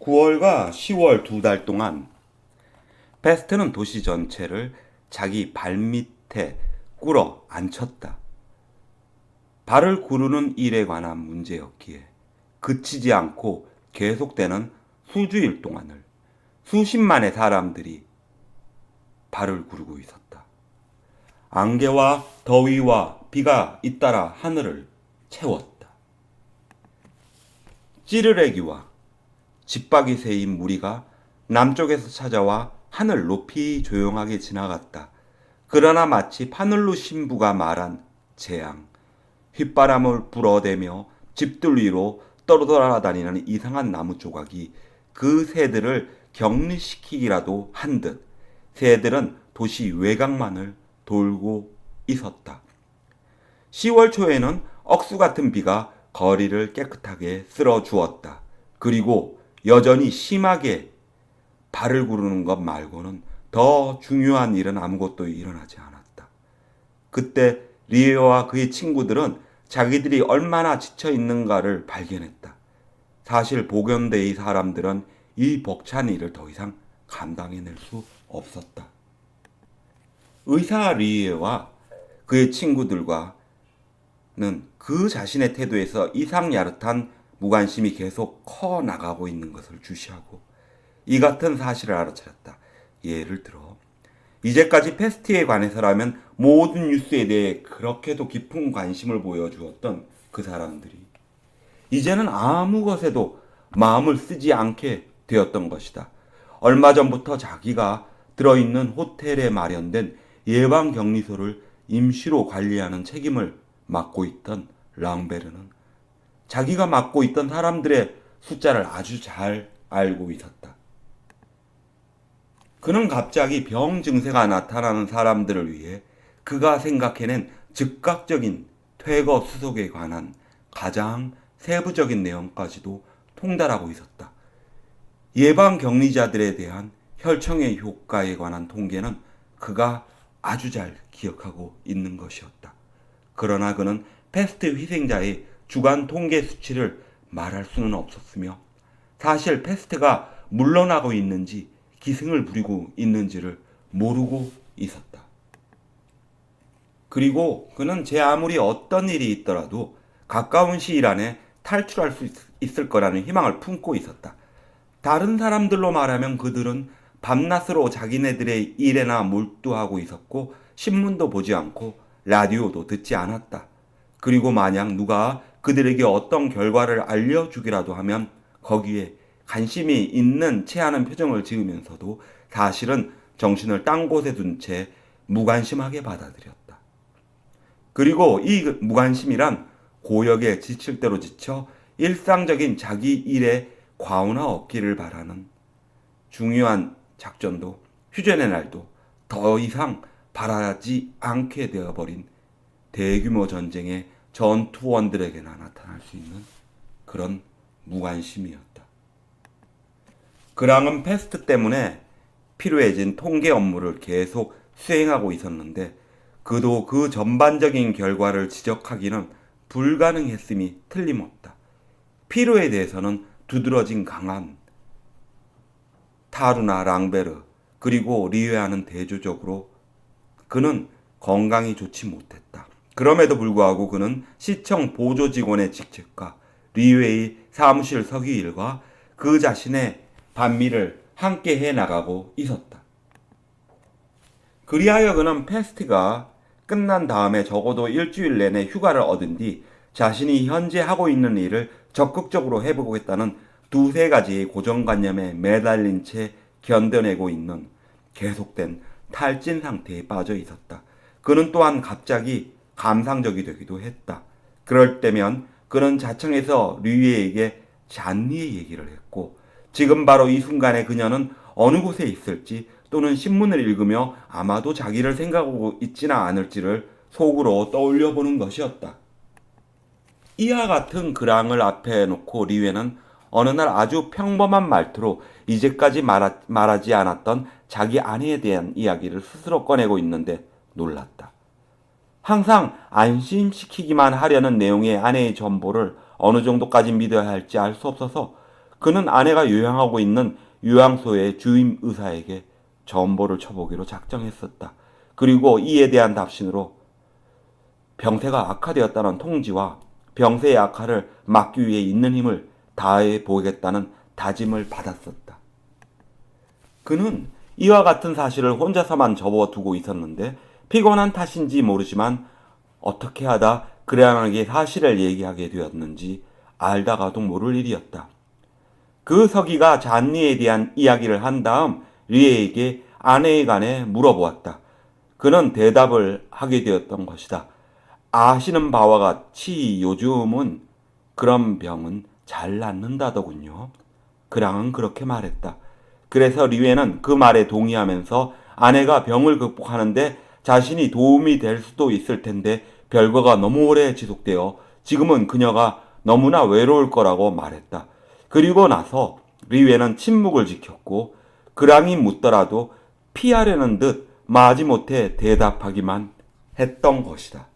9월과 10월 두 달 동안 페스트는 도시 전체를 자기 발밑에 꿇어 앉혔다. 발을 구르는 일에 관한 문제였기에 그치지 않고 계속되는 수주일 동안을 수십만의 사람들이 발을 구르고 있었다. 안개와 더위와 비가 잇따라 하늘을 채웠다. 찌르레기와 집박이 새인 무리가 남쪽에서 찾아와 하늘 높이 조용하게 지나갔다. 그러나 마치 파늘루 신부가 말한 재앙, 휘바람을 불어대며 집들 위로 떨어돌아다니는 이상한 나무 조각이 그 새들을 격리시키기라도 한 듯 새들은 도시 외곽만을 돌고 있었다. 10월 초에는 억수 같은 비가 거리를 깨끗하게 쓸어 주었다. 그리고 여전히 심하게 발을 구르는 것 말고는 더 중요한 일은 아무것도 일어나지 않았다. 그때 리에와 그의 친구들은 자기들이 얼마나 지쳐 있는가를 발견했다. 사실 보건대의 사람들은 이 벅찬 일을 더 이상 감당해낼 수 없었다. 의사 리에와 그의 친구들과는 그 자신의 태도에서 이상 야릇한 무관심이 계속 커 나가고 있는 것을 주시하고 이 같은 사실을 알아차렸다. 예를 들어 이제까지 페스티에 관해서라면 모든 뉴스에 대해 그렇게도 깊은 관심을 보여주었던 그 사람들이 이제는 아무 것에도 마음을 쓰지 않게 되었던 것이다. 얼마 전부터 자기가 들어있는 호텔에 마련된 예방 격리소를 임시로 관리하는 책임을 맡고 있던 랑베르는 자기가 맡고 있던 사람들의 숫자를 아주 잘 알고 있었다. 그는 갑자기 병 증세가 나타나는 사람들을 위해 그가 생각해낸 즉각적인 퇴거 수속에 관한 가장 세부적인 내용까지도 통달하고 있었다. 예방 격리자들에 대한 혈청의 효과에 관한 통계는 그가 아주 잘 기억하고 있는 것이었다. 그러나 그는 패스트 희생자의 주간 통계 수치를 말할 수는 없었으며 사실 패스트가 물러나고 있는지 기승을 부리고 있는지를 모르고 있었다. 그리고 그는 제 아무리 어떤 일이 있더라도 가까운 시일 안에 탈출할 수 있, 을 거라는 희망을 품고 있었다. 다른 사람들로 말하면 그들은 밤낮으로 자기네들의 일에나 몰두하고 있었고 신문도 보지 않고 라디오도 듣지 않았다. 그리고 만약 누가 그들에게 어떤 결과를 알려주기라도 하면 거기에 관심이 있는 채 하는 표정을 지으면서도 사실은 정신을 딴 곳에 둔 채 무관심하게 받아들였다. 그리고 이 무관심이란 고역에 지칠 대로 지쳐 일상적인 자기 일에 과오나 없기를 바라는 중요한 작전도 휴전의 날도 더 이상 바라지 않게 되어버린 대규모 전쟁의 전투원들에게나 나타날 수 있는 그런 무관심이었다. 그랑은 패스트 때문에 필요해진 통계 업무를 계속 수행하고 있었는데 그도 그 전반적인 결과를 지적하기는 불가능했음이 틀림없다. 필요에 대해서는 두드러진 강한 타루나 랑베르 그리고 리웨아는 대조적으로 그는 건강이 좋지 못했다. 그럼에도 불구하고 그는 시청 보조 직원의 직책과 리웨이 사무실 서기 일과 그 자신의 반미를 함께 해 나가고 있었다. 그리하여 그는 페스트가 끝난 다음에 적어도 일주일 내내 휴가를 얻은 뒤 자신이 현재 하고 있는 일을 적극적으로 해보겠다는 두세 가지의 고정관념에 매달린 채 견뎌내고 있는 계속된 탈진 상태에 빠져 있었다. 그는 또한 갑자기 감상적이 되기도 했다. 그럴 때면 그는 자청에서 류이에게 잔리의 얘기를 했고 지금 바로 이 순간에 그녀는 어느 곳에 있을지 또는 신문을 읽으며 아마도 자기를 생각하고 있지는 않을지를 속으로 떠올려 보는 것이었다. 이와 같은 그랑을 앞에 놓고 리웨는 어느 날 아주 평범한 말투로 이제까지 말하, 말하지 않았던 자기 아내에 대한 이야기를 스스로 꺼내고 있는데 놀랐다. 항상 안심시키기만 하려는 내용의 아내의 전보를 어느 정도까지 믿어야 할지 알 수 없어서 그는 아내가 요양하고 있는 요양소의 주임 의사에게 전보를 쳐보기로 작정했었다. 그리고 이에 대한 답신으로 병세가 악화되었다는 통지와 병세의 악화를 막기 위해 있는 힘을 다해 보겠다는 다짐을 받았었다. 그는 이와 같은 사실을 혼자서만 접어두고 있었는데 피곤한 탓인지 모르지만 어떻게 하다 그레안에게 사실을 얘기하게 되었는지 알다가도 모를 일이었다. 그 서기가 잔니에 대한 이야기를 한 다음 리에에게 아내에 관해 물어보았다. 그는 대답을 하게 되었던 것이다. 아시는 바와 같이 요즘은 그런 병은 잘 낫는다더군요. 그랑은 그렇게 말했다. 그래서 리웨는 그 말에 동의하면서 아내가 병을 극복하는데 자신이 도움이 될 수도 있을 텐데 별거가 너무 오래 지속되어 지금은 그녀가 너무나 외로울 거라고 말했다. 그리고 나서 리웨는 침묵을 지켰고 그랑이 묻더라도 피하려는 듯 마지못해 대답하기만 했던 것이다.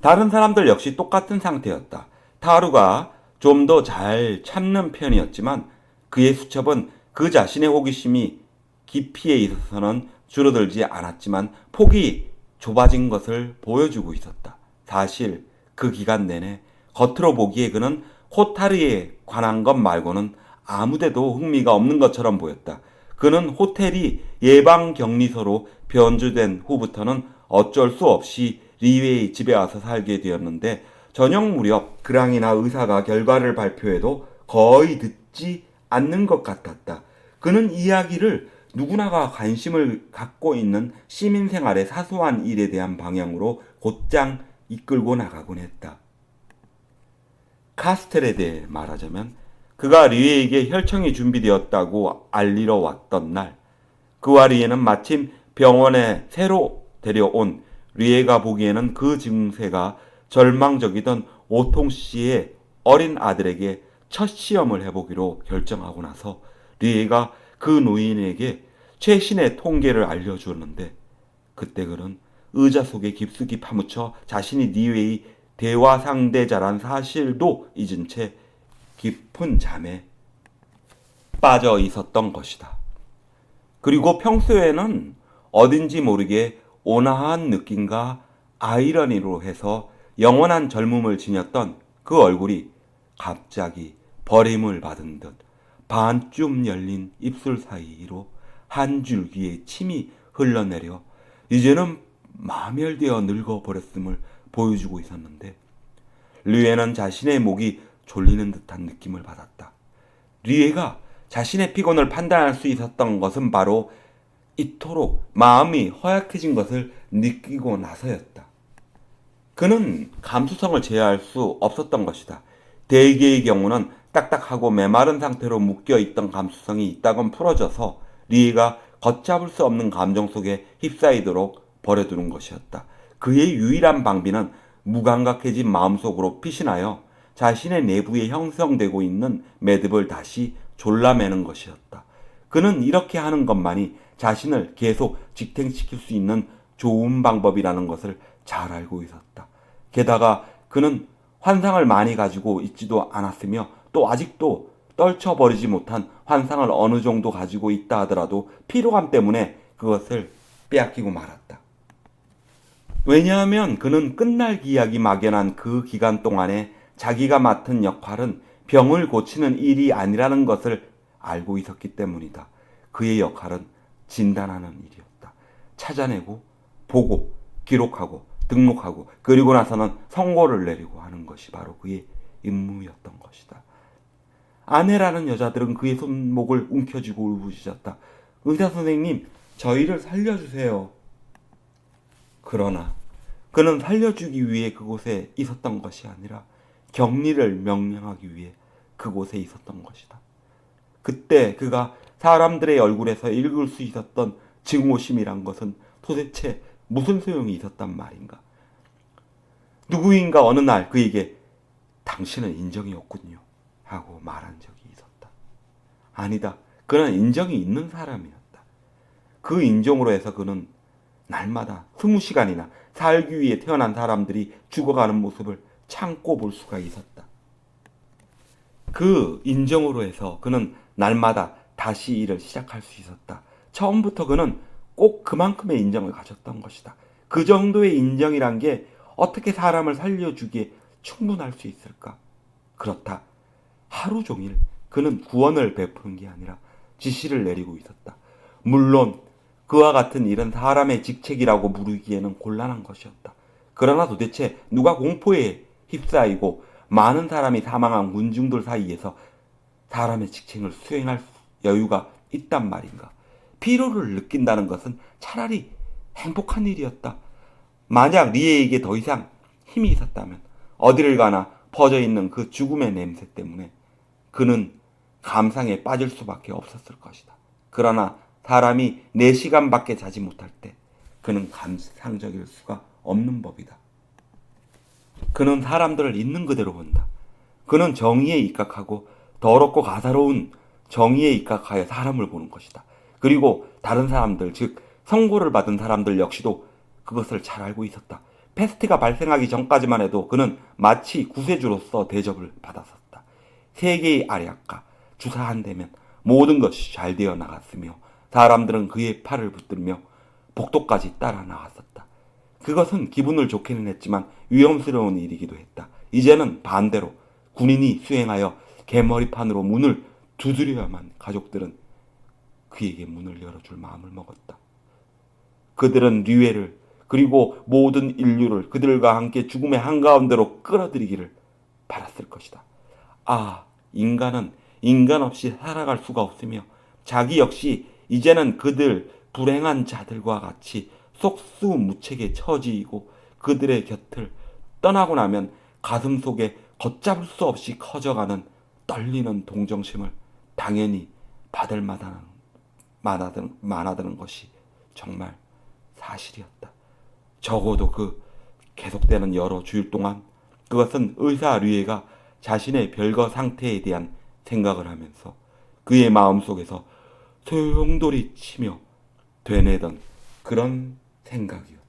다른 사람들 역시 똑같은 상태였다. 타루가 좀 더 잘 참는 편이었지만 그의 수첩은 그 자신의 호기심이 깊이에 있어서는 줄어들지 않았지만 폭이 좁아진 것을 보여주고 있었다. 사실 그 기간 내내 겉으로 보기에 그는 호타르에 관한 것 말고는 아무데도 흥미가 없는 것처럼 보였다. 그는 호텔이 예방 격리소로 변주된 후부터는 어쩔 수 없이 리웨이 집에 와서 살게 되었는데 저녁 무렵 그랑이나 의사가 결과를 발표해도 거의 듣지 않는 것 같았다. 그는 이야기를 누구나가 관심을 갖고 있는 시민 생활의 사소한 일에 대한 방향으로 곧장 이끌고 나가곤 했다. 카스텔에 대해 말하자면 그가 리에에게 혈청이 준비되었다고 알리러 왔던 날 그와 리에는 마침 병원에 새로 데려온 리에가 보기에는 그 증세가 절망적이던 오통 씨의 어린 아들에게 첫 시험을 해보기로 결정하고 나서 리에가 그 노인에게 최신의 통계를 알려주었는데 그때 그는 의자 속에 깊숙이 파묻혀 자신이 니웨이 대화 상대자란 사실도 잊은 채 깊은 잠에 빠져 있었던 것이다. 그리고 평소에는 어딘지 모르게 온화한 느낌과 아이러니로 해서 영원한 젊음을 지녔던 그 얼굴이 갑자기 버림을 받은 듯 반쯤 열린 입술 사이로 한 줄기의 침이 흘러내려 이제는 마멸되어 늙어버렸음을 보여주고 있었는데 류에는 자신의 목이 졸리는 듯한 느낌을 받았다. 류에가 자신의 피곤을 판단할 수 있었던 것은 바로 이토록 마음이 허약해진 것을 느끼고 나서였다. 그는 감수성을 제어할 수 없었던 것이다. 대개의 경우는 딱딱하고 메마른 상태로 묶여 있던 감수성이 있다곤 풀어져서 리에가 걷잡을 수 없는 감정 속에 휩싸이도록 버려두는 것이었다. 그의 유일한 방비는 무감각해진 마음속으로 피신하여 자신의 내부에 형성되고 있는 매듭을 다시 졸라매는 것이었다. 그는 이렇게 하는 것만이 자신을 계속 직행시킬 수 있는 좋은 방법이라는 것을 잘 알고 있었다. 게다가 그는 환상을 많이 가지고 있지도 않았으며 또 아직도 떨쳐버리지 못한 환상을 어느 정도 가지고 있다 하더라도 피로감 때문에 그것을 빼앗기고 말았다. 왜냐하면 그는 끝날 기약이 막연한 그 기간 동안에 자기가 맡은 역할은 병을 고치는 일이 아니라는 것을 알고 있었기 때문이다. 그의 역할은 진단하는 일이었다. 찾아내고, 보고, 기록하고, 등록하고, 그리고 나서는 선고를 내리고 하는 것이 바로 그의 임무였던 것이다. 아내라는 여자들은 그의 손목을 움켜쥐고 울부짖었다. 의사 선생님, 저희를 살려주세요. 그러나 그는 살려주기 위해 그곳에 있었던 것이 아니라 격리를 명령하기 위해 그곳에 있었던 것이다. 그때 그가 사람들의 얼굴에서 읽을 수 있었던 증오심이란 것은 도대체 무슨 소용이 있었단 말인가? 누구인가 어느 날 그에게 당신은 인정이 없군요. 하고 말한 적이 있었다. 아니다. 그는 인정이 있는 사람이었다. 그 인정으로 해서 그는 날마다 스무 시간이나 살기 위해 태어난 사람들이 죽어가는 모습을 참고 볼 수가 있었다. 그 인정으로 해서 그는 날마다 다시 일을 시작할 수 있었다. 처음부터 그는 꼭 그만큼의 인정을 가졌던 것이다. 그 정도의 인정이란 게 어떻게 사람을 살려주기에 충분할 수 있을까? 그렇다. 하루 종일 그는 구원을 베푸는 게 아니라 지시를 내리고 있었다. 물론 그와 같은 일은 사람의 직책이라고 부르기에는 곤란한 것이었다. 그러나 도대체 누가 공포에 휩싸이고 많은 사람이 사망한 군중들 사이에서 사람의 직책을 수행할 여유가 있단 말인가? 피로를 느낀다는 것은 차라리 행복한 일이었다. 만약 리에에게 더 이상 힘이 있었다면 어디를 가나 퍼져 있는 그 죽음의 냄새 때문에 그는 감상에 빠질 수밖에 없었을 것이다. 그러나 사람이 4시간밖에 자지 못할 때 그는 감상적일 수가 없는 법이다. 그는 사람들을 있는 그대로 본다. 그는 정의에 입각하고 더럽고 가사로운 정의에 입각하여 사람을 보는 것이다. 그리고 다른 사람들, 즉 선고를 받은 사람들 역시도 그것을 잘 알고 있었다. 패스트가 발생하기 전까지만 해도 그는 마치 구세주로서 대접을 받았었다. 세계의 아래약과 주사 한 대면 모든 것이 잘 되어 나갔으며 사람들은 그의 팔을 붙들며 복도까지 따라 나갔었다. 그것은 기분을 좋게는 했지만 위험스러운 일이기도 했다. 이제는 반대로 군인이 수행하여 개머리판으로 문을 두드려야만 가족들은 그에게 문을 열어줄 마음을 먹었다. 그들은 류에를 그리고 모든 인류를 그들과 함께 죽음의 한가운데로 끌어들이기를 바랐을 것이다. 아, 인간은 인간 없이 살아갈 수가 없으며 자기 역시 이제는 그들 불행한 자들과 같이 속수무책에 처지이고 그들의 곁을 떠나고 나면 가슴 속에 걷잡을 수 없이 커져가는 떨리는 동정심을 당연히 받을 만한 많아드는, 많아드는 것이 정말 사실이었다. 적어도 그 계속되는 여러 주일 동안 그것은 의사 류에가 자신의 별거 상태에 대한 생각을 하면서 그의 마음속에서 소용돌이 치며 되뇌던 그런 생각이었다.